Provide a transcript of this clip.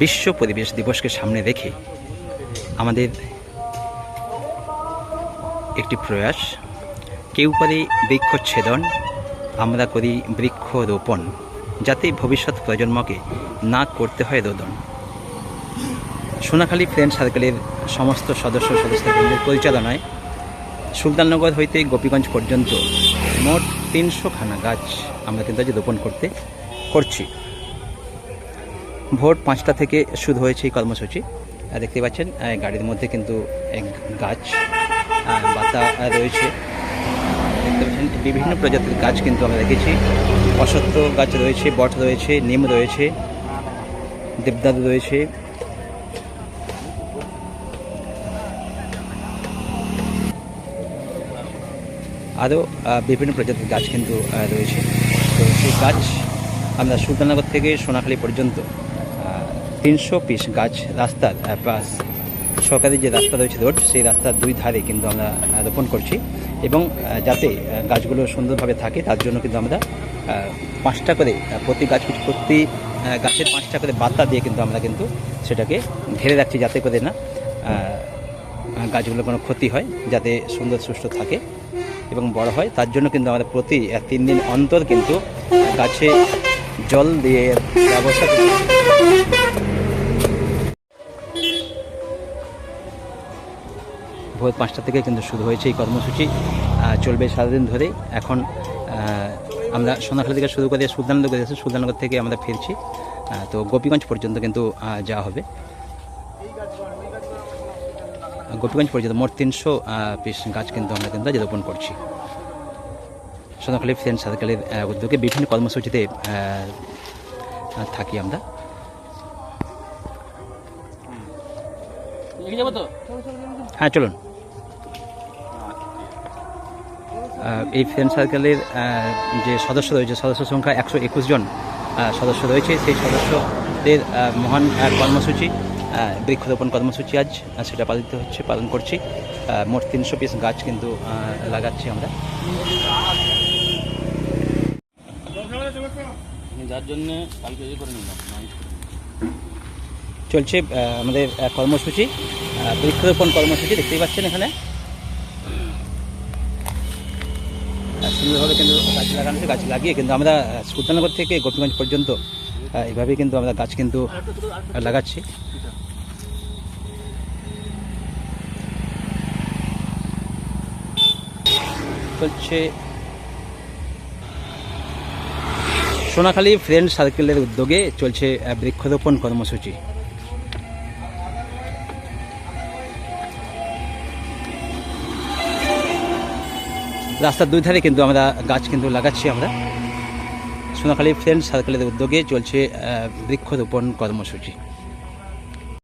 বিশ্ব পরিবেশ দিবসকে সামনে রেখে আমাদের একটি প্রয়াস। কেউ করে বৃক্ষচ্ছেদন, আমরা করি বৃক্ষরোপণ, যাতে ভবিষ্যৎ প্রজন্মকে না করতে হয় রোদন। সোনাখালী ফ্রেন্ড সার্কেলের সমস্ত সদস্য সদস্যবৃন্দের পরিচালনায় সুলতাননগর হইতে গোপীগঞ্জ পর্যন্ত মোট তিনশো খানা গাছ আমরা কিন্তু আজ রোপণ করতে করছি। ভোর পাঁচটা থেকে শুরু হয়েছে এই কর্মসূচি। দেখতে পাচ্ছেন গাড়ির মধ্যে কিন্তু এক গাছ বাতা রয়েছে। দেখতে পাচ্ছেন, বিভিন্ন প্রজাতির গাছ কিন্তু আমরা দেখেছি। অসত্য গাছ রয়েছে, বট রয়েছে, নিম রয়েছে, দেবদারু রয়েছে। আরও বিভিন্ন প্রজাতির গাছ কিন্তু রয়েছে। তো সেই গাছ আমরা সুলতাননগর থেকে সোনাখালী পর্যন্ত তিনশো পিস গাছ রাস্তার পাশ সরকারি যে রাস্তা রয়েছে রোড, সেই রাস্তার দুই ধারে কিন্তু আমরা রোপণ করছি এবং যাতে গাছগুলো সুন্দরভাবে থাকে, তার জন্য কিন্তু আমরা পাঁচটা করে প্রতি গাছ প্রতি গাছের পাঁচটা করে বাতা দিয়ে কিন্তু আমরা কিন্তু সেটাকে ঘিরে রাখছি যাতে করে না গাছগুলো কোনো ক্ষতি হয়, যাতে সুন্দর সুস্থ থাকে এবং বড় হয়। তার জন্য কিন্তু আমাদের প্রতি তিন দিন অন্তর কিন্তু গাছে জল দিয়ে ব্যবস্থা ভোর পাঁচটা থেকে কিন্তু শুরু হয়েছে এই কর্মসূচি। চলবে সারাদিন ধরে। এখন আমরা সোনাখালী থেকে শুরু করে সুলতাননগর গেছি সুলতাননগর থেকে আমরা ফিরছি। তো গোপীগঞ্জ পর্যন্ত কিন্তু যাওয়া হবে। গোপীগঞ্জ পর্যন্ত মোট তিনশো পিস গাছ কিন্তু আমরা কিন্তু রোপণ করছি। সোনাখালী ফ্রেন্ড সার্কেলের উদ্যোগে বিভিন্ন কর্মসূচিতে থাকি আমরা। হ্যাঁ চলুন। এই ফ্রেন্ড সার্কেলের যে সদস্য রয়েছে সদস্য সংখ্যা একশো একুশ জন সদস্য রয়েছে। সেই সদস্যদের মহান কর্মসূচি বৃক্ষরোপণ কর্মসূচি আজ সেটা পালিত হচ্ছে পালন করছি। মোট তিনশো পিস গাছ কিন্তু লাগাচ্ছি আমরা। চলছে আমাদের কর্মসূচি। বৃক্ষরোপণ কর্মসূচি দেখতেই পাচ্ছেন এখানে। সুন্দরভাবে কিন্তু গাছ লাগানো হচ্ছে। গাছ লাগিয়ে কিন্তু আমরা আহ, সুলতাননগর থেকে গোপীগঞ্জ পর্যন্ত আহ, এইভাবেই কিন্তু আমরা গাছ কিন্তু লাগাচ্ছি। চলছে সোনাখালী ফ্রেন্ড সার্কেলের উদ্যোগে চলছে বৃক্ষরোপণ কর্মসূচি। রাস্তার দুই ধারে কিন্তু আমরা গাছ কিন্তু লাগাচ্ছি আমরা। সোনাখালী ফ্রেন্ড সার্কেলের উদ্যোগে চলছে বৃক্ষরোপণ কর্মসূচি।